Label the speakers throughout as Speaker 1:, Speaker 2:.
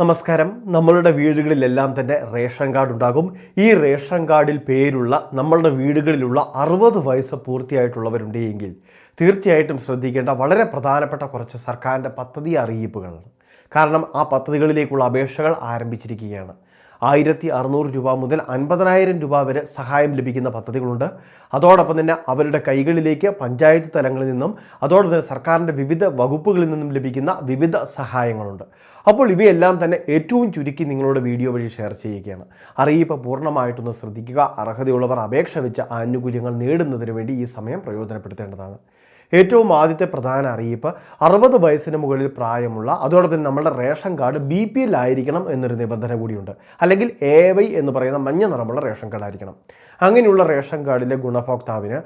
Speaker 1: നമസ്കാരം. നമ്മളുടെ വീടുകളിലെല്ലാം തന്നെ റേഷൻ കാർഡ് ഉണ്ടാകും. ഈ റേഷൻ കാർഡിൽ പേരുള്ള നമ്മളുടെ വീടുകളിലുള്ള അറുപത് വയസ്സ് പൂർത്തിയായിട്ടുള്ളവരുണ്ട് എങ്കിൽ തീർച്ചയായിട്ടും ശ്രദ്ധിക്കേണ്ട വളരെ പ്രധാനപ്പെട്ട കുറച്ച് സർക്കാരിന്റെ പദ്ധതി അറിയിപ്പുകളാണ്. കാരണം ആ പദ്ധതികളിലേക്കുള്ള അപേക്ഷകൾ ആരംഭിച്ചിരിക്കുകയാണ്. ആയിരത്തി അറുന്നൂറ് രൂപ മുതൽ അൻപതിനായിരം രൂപ വരെ സഹായം ലഭിക്കുന്ന പദ്ധതികളുണ്ട്. അതോടൊപ്പം തന്നെ അവരുടെ കൈകളിലേക്ക് പഞ്ചായത്ത് തലങ്ങളിൽ നിന്നും അതോടൊപ്പം തന്നെ സർക്കാരിന്റെ വിവിധ വകുപ്പുകളിൽ നിന്നും ലഭിക്കുന്ന വിവിധ സഹായങ്ങളുണ്ട്. അപ്പോൾ ഇവയെല്ലാം തന്നെ ഏറ്റവും ചുരുക്കി നിങ്ങളുടെ വീഡിയോ വഴി ഷെയർ ചെയ്യുകയാണ്. അറിയിപ്പ് പൂർണമായിട്ടൊന്ന് ശ്രദ്ധിക്കുക. അർഹതയുള്ളവർ അപേക്ഷ വെച്ച് ആനുകൂല്യങ്ങൾ നേടുന്നതിന് വേണ്ടി ഈ സമയം പ്രയോജനപ്പെടുത്തേണ്ടതാണ്. ഏറ്റവും ആദ്യത്തെ പ്രധാന അറിയിപ്പ് അറുപത് വയസ്സിന് മുകളിൽ പ്രായമുള്ള അതോടൊപ്പം നമ്മുടെ ration card B P L ആയിരിക്കണം എന്നൊരു നിബന്ധന കൂടിയുണ്ട്. അല്ലെങ്കിൽ എ വൈ എന്ന് പറയുന്ന മഞ്ഞ നിറമുള്ള റേഷൻ കാർഡ് ആയിരിക്കണം അങ്ങനെയുള്ള റേഷൻ കാർഡിലെ ഗുണഭോക്താവിന്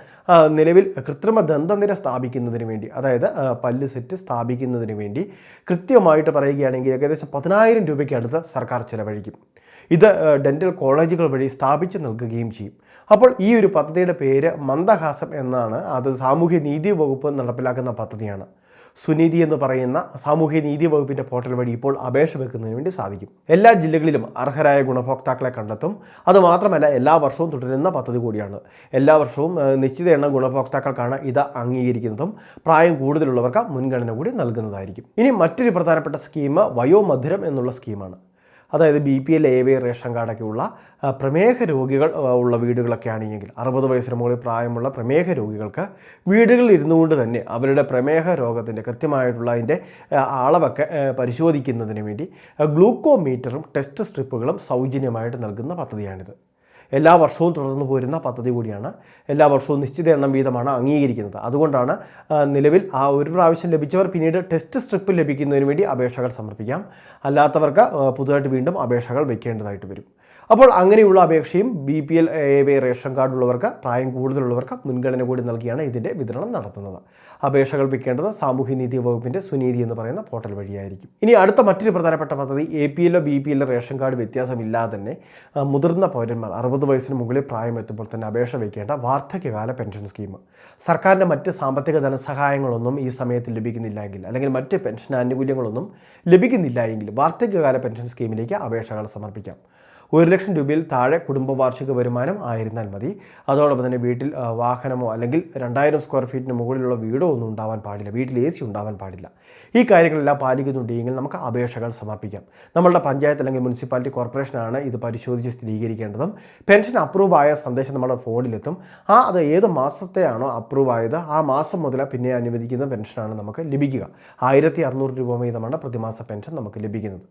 Speaker 1: നിലവിൽ കൃത്രിമ ദന്തനിര സ്ഥാപിക്കുന്നതിന് വേണ്ടി അതായത് പല്ല് സെറ്റ് സ്ഥാപിക്കുന്നതിന് വേണ്ടി കൃത്യമായിട്ട് പറയുകയാണെങ്കിൽ ഏകദേശം പതിനായിരം രൂപയ്ക്ക് അടുത്ത് സർക്കാർ ചിലവഴിക്കും. ഇത് ഡെന്റൽ കോളേജുകൾ വഴി സ്ഥാപിച്ചു നൽകുകയും ചെയ്യും. അപ്പോൾ ഈ ഒരു പദ്ധതിയുടെ പേര് മന്ദഹാസം എന്നാണ്. അത് സാമൂഹ്യ നീതി വകുപ്പ് നടപ്പിലാക്കുന്ന പദ്ധതിയാണ്. സുനീതി എന്ന് പറയുന്ന സാമൂഹ്യ നീതി വകുപ്പിന്റെ പോർട്ടൽ വഴി ഇപ്പോൾ അപേക്ഷ വെക്കുന്നതിന് വേണ്ടി സാധിക്കും. എല്ലാ ജില്ലകളിലും അർഹരായ ഗുണഭോക്താക്കളെ കണ്ടെത്തും. അതുമാത്രമല്ല എല്ലാ വർഷവും തുടരുന്ന പദ്ധതി കൂടിയാണ്. എല്ലാ വർഷവും നിശ്ചിത എണ്ണം ഗുണഭോക്താക്കൾക്കാണ് ഇത് അംഗീകരിക്കുന്നതും പ്രായം കൂടുതലുള്ളവർക്ക് മുൻഗണന കൂടി നൽകുന്നതായിരിക്കും. ഇനി മറ്റൊരു പ്രധാനപ്പെട്ട സ്കീം വയോമധുരം എന്നുള്ള സ്കീമാണ്. അതായത് B P L A Y ration കാർഡൊക്കെ ഉള്ള പ്രമേഹ രോഗികൾ ഉള്ള വീടുകളൊക്കെ ആണെങ്കിൽ അറുപത് വയസ്സിന് മുകളിൽ പ്രായമുള്ള പ്രമേഹ രോഗികൾക്ക് വീടുകളിൽ ഇരുന്നു കൊണ്ട് തന്നെ അവരുടെ പ്രമേഹ രോഗത്തിന്റെ കൃത്യമായിട്ടുള്ള അതിന്റെ അളവൊക്കെ പരിശോധിക്കുന്നതിന് വേണ്ടി ഗ്ലൂക്കോമീറ്ററും ടെസ്റ്റ് സ്ട്രിപ്പുകളും സൗജന്യമായിട്ട് നൽകുന്ന പദ്ധതിയാണിത്. എല്ലാ വർഷവും തുടർന്നു പോരുന്ന പദ്ധതി കൂടിയാണ്. എല്ലാ വർഷവും നിശ്ചിത എണ്ണം വീതമാണ് അംഗീകരിക്കുന്നത്. അതുകൊണ്ടാണ് നിലവിൽ ആ ഒരു പ്രാവശ്യം ലഭിച്ചവർ പിന്നീട് ടെസ്റ്റ് സ്ട്രിപ്പ് ലഭിക്കുന്നതിന് വേണ്ടി അപേക്ഷകൾ സമർപ്പിക്കാം. അല്ലാത്തവർക്ക് പുതുതായിട്ട് വീണ്ടും അപേക്ഷകൾ വെക്കേണ്ടതായിട്ട് വരും. അപ്പോൾ അങ്ങനെയുള്ള അപേക്ഷയും B P L A Y ration കാർഡുള്ളവർക്ക് പ്രായം കൂടുതലുള്ളവർക്ക് മുൻഗണന കൂടി നൽകിയാണ് ഇതിന്റെ വിതരണം നടത്തുന്നത്. അപേക്ഷകൾ വയ്ക്കേണ്ടത് സാമൂഹ്യനീതി വകുപ്പിന്റെ സുനീതി എന്ന് പറയുന്ന പോർട്ടൽ വഴിയായിരിക്കും. ഇനി അടുത്ത മറ്റൊരു പ്രധാനപ്പെട്ട പദ്ധതി എ പി എല്ലോ ബി പി എല്ലോ റേഷൻ കാർഡ് വ്യത്യാസമില്ലാതെ തന്നെ മുതിർന്ന പൗരന്മാർ അറുപത് വയസ്സിന് മുകളിൽ പ്രായം എത്തുമ്പോൾ തന്നെ അപേക്ഷ വയ്ക്കേണ്ട വാർദ്ധക്യകാല പെൻഷൻ സ്കീം സർക്കാരിന്റെ മറ്റ് സാമ്പത്തിക ധനസഹായങ്ങളൊന്നും ഈ സമയത്ത് ലഭിക്കുന്നില്ല എങ്കിൽ അല്ലെങ്കിൽ മറ്റ് പെൻഷൻ ആനുകൂല്യങ്ങളൊന്നും ലഭിക്കുന്നില്ല എങ്കിൽ വാർദ്ധക്യകാല പെൻഷൻ സ്കീമിലേക്ക് അപേക്ഷകൾ സമർപ്പിക്കാം. ഒരു ലക്ഷം രൂപയിൽ താഴെ കുടുംബ വാർഷിക വരുമാനം ആയിരുന്നാൽ മതി. അതോടൊപ്പം തന്നെ വീട്ടിൽ വാഹനമോ അല്ലെങ്കിൽ രണ്ടായിരം സ്ക്വയർ ഫീറ്റിന് മുകളിലുള്ള വീടോ ഒന്നും ഉണ്ടാവാൻ പാടില്ല. വീട്ടിൽ എ സി ഉണ്ടാവാൻ പാടില്ല. ഈ കാര്യങ്ങളെല്ലാം പാലിക്കുന്നുണ്ടെങ്കിൽ നമുക്ക് അപേക്ഷകൾ സമർപ്പിക്കാം. നമ്മളുടെ പഞ്ചായത്ത് അല്ലെങ്കിൽ മുനിസിപ്പാലിറ്റി കോർപ്പറേഷനാണ് ഇത് പരിശോധിച്ച് സ്ഥിരീകരിക്കേണ്ടതും പെൻഷൻ അപ്രൂവ് ആയ സന്ദേശം നമ്മുടെ ഫോണിലെത്തും. ആ അത് ഏത് മാസത്തെയാണോ അപ്രൂവ് ആയത് ആ മാസം മുതൽ പിന്നെ അനുവദിക്കുന്ന പെൻഷനാണ് നമുക്ക് ലഭിക്കുക. ആയിരത്തി അറുന്നൂറ് രൂപ വീതമാണ് പ്രതിമാസ പെൻഷൻ നമുക്ക് ലഭിക്കുന്നത്.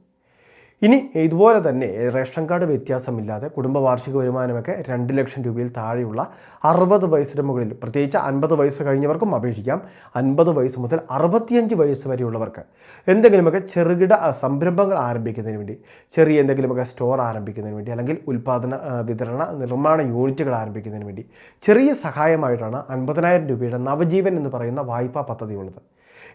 Speaker 1: ഇനി ഇതുപോലെ തന്നെ റേഷൻ കാർഡ് വ്യത്യാസമില്ലാതെ കുടുംബ വാർഷിക വരുമാനമൊക്കെ രണ്ട് ലക്ഷം രൂപയിൽ താഴെയുള്ള അറുപത് വയസ്സിന് മുകളിൽ പ്രത്യേകിച്ച് അൻപത് വയസ്സ് കഴിഞ്ഞവർക്കും അപേക്ഷിക്കാം അൻപത് വയസ്സ് മുതൽ അറുപത്തിയഞ്ച് വയസ്സ് വരെയുള്ളവർക്ക്. എന്തെങ്കിലുമൊക്കെ ചെറുകിട സംരംഭങ്ങൾ ആരംഭിക്കുന്നതിന് വേണ്ടി ചെറിയ എന്തെങ്കിലുമൊക്കെ സ്റ്റോർ ആരംഭിക്കുന്നതിന് വേണ്ടി അല്ലെങ്കിൽ ഉൽപ്പാദന വിതരണ നിർമ്മാണ യൂണിറ്റുകൾ ആരംഭിക്കുന്നതിന് വേണ്ടി ചെറിയ സഹായമായിട്ടാണ് അൻപതിനായിരം രൂപയുടെ നവജീവൻ എന്ന് പറയുന്ന വായ്പാ പദ്ധതിയുള്ളത്.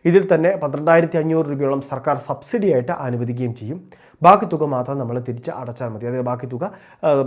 Speaker 1: ഇതിൽ തന്നെ പന്ത്രണ്ടായിരത്തി അഞ്ഞൂറ് രൂപയോളം സർക്കാർ സബ്സിഡിയായിട്ട് അനുവദിക്കുകയും ചെയ്യും. ബാക്കി തുക മാത്രം നമ്മൾ തിരിച്ച് അടച്ചാൽ മതി. അതായത് ബാക്കി തുക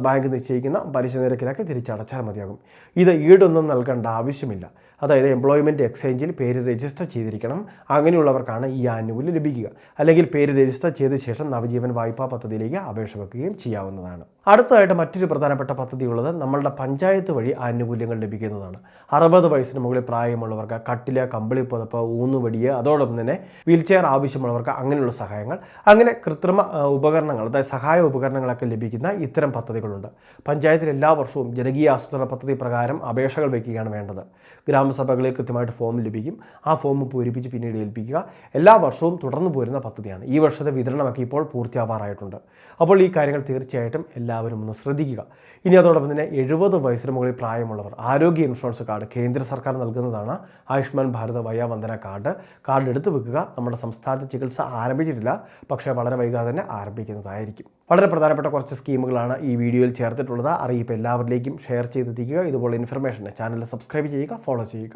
Speaker 1: ബാങ്ക് നിശ്ചയിക്കുന്ന പലിശ നിരക്കിലൊക്കെ തിരിച്ചടച്ചാൽ മതിയാകും. ഇത് ഈടൊന്നും നൽകേണ്ട ആവശ്യമില്ല. അതായത് എംപ്ലോയ്മെന്റ് എക്സ്ചേഞ്ചിൽ പേര് രജിസ്റ്റർ ചെയ്തിരിക്കണം. അങ്ങനെയുള്ളവർക്കാണ് ഈ ആനുകൂല്യം ലഭിക്കുക. അല്ലെങ്കിൽ പേര് രജിസ്റ്റർ ചെയ്ത ശേഷം നവജീവൻ വായ്പാ പദ്ധതിയിലേക്ക് അപേക്ഷ വെക്കുകയും ചെയ്യാവുന്നതാണ്. അടുത്തതായിട്ട് മറ്റൊരു പ്രധാനപ്പെട്ട പദ്ധതി ഉള്ളത് നമ്മളുടെ പഞ്ചായത്ത് വഴി ആനുകൂല്യങ്ങൾ ലഭിക്കുന്നതാണ്. അറുപത് വയസ്സിന് മുകളിൽ പ്രായമുള്ളവർക്ക് കട്ടില കമ്പിളി പുതപ്പ് ഊന്നുവടിയ് അതോടൊപ്പം തന്നെ വീൽ ചെയർ ആവശ്യമുള്ളവർക്ക് അങ്ങനെയുള്ള സഹായങ്ങൾ. അങ്ങനെ കൃത്രിമ ഉപകരണങ്ങൾ അതായത് സഹായ ഉപകരണങ്ങളൊക്കെ ലഭിക്കുന്ന ഇത്തരം പദ്ധതികളുണ്ട്. പഞ്ചായത്തിൽ എല്ലാ വർഷവും ജനകീയ ആസൂത്രണ പദ്ധതി പ്രകാരം അപേക്ഷകൾ വയ്ക്കുകയാണ് വേണ്ടത്. ഗ്രാമസഭകളിൽ കൃത്യമായിട്ട് ഫോം ലഭിക്കും. ആ ഫോം പൂരിപ്പിച്ച് പിന്നീട് ഏൽപ്പിക്കുക. എല്ലാ വർഷവും തുടർന്നു പോരുന്ന പദ്ധതിയാണ്. ഈ വർഷത്തെ വിതരണമൊക്കെ ഇപ്പോൾ പൂർത്തിയാവാറായിട്ടുണ്ട്. അപ്പോൾ ഈ കാര്യങ്ങൾ തീർച്ചയായിട്ടും എല്ലാവരും ഒന്ന് ശ്രദ്ധിക്കുക. ഇനി അതോടൊപ്പം തന്നെ എഴുപത് വയസ്സിന് മുകളിൽ പ്രായമുള്ളവർ ആരോഗ്യ ഇൻഷുറൻസ് കാർഡ് കേന്ദ്ര സർക്കാർ നൽകുന്നതാണ്. ആയുഷ്മാൻ ഭാരത് വയോവന്ദന കാർഡ്. കാർഡ് എടുത്തു വെക്കുക. നമ്മുടെ സംസ്ഥാനത്ത് ചികിത്സ ആരംഭിച്ചിട്ടില്ല. പക്ഷേ വളരെ വൈകാതെ തന്നെ ആരംഭിക്കുന്നതായിരിക്കും. വളരെ പ്രധാനപ്പെട്ട കുറച്ച് സ്കീമുകളാണ് ഈ വീഡിയോയിൽ ചേർത്തിട്ടുള്ളത്. അറിയിപ്പ് എല്ലാവരിലേക്കും ഷെയർ ചെയ്തെത്തിക്കുക. ഇതുപോലെ ഇൻഫർമേഷൻ ചാനൽ സബ്സ്ക്രൈബ് ചെയ്യുക ഫോളോ ചെയ്യുക.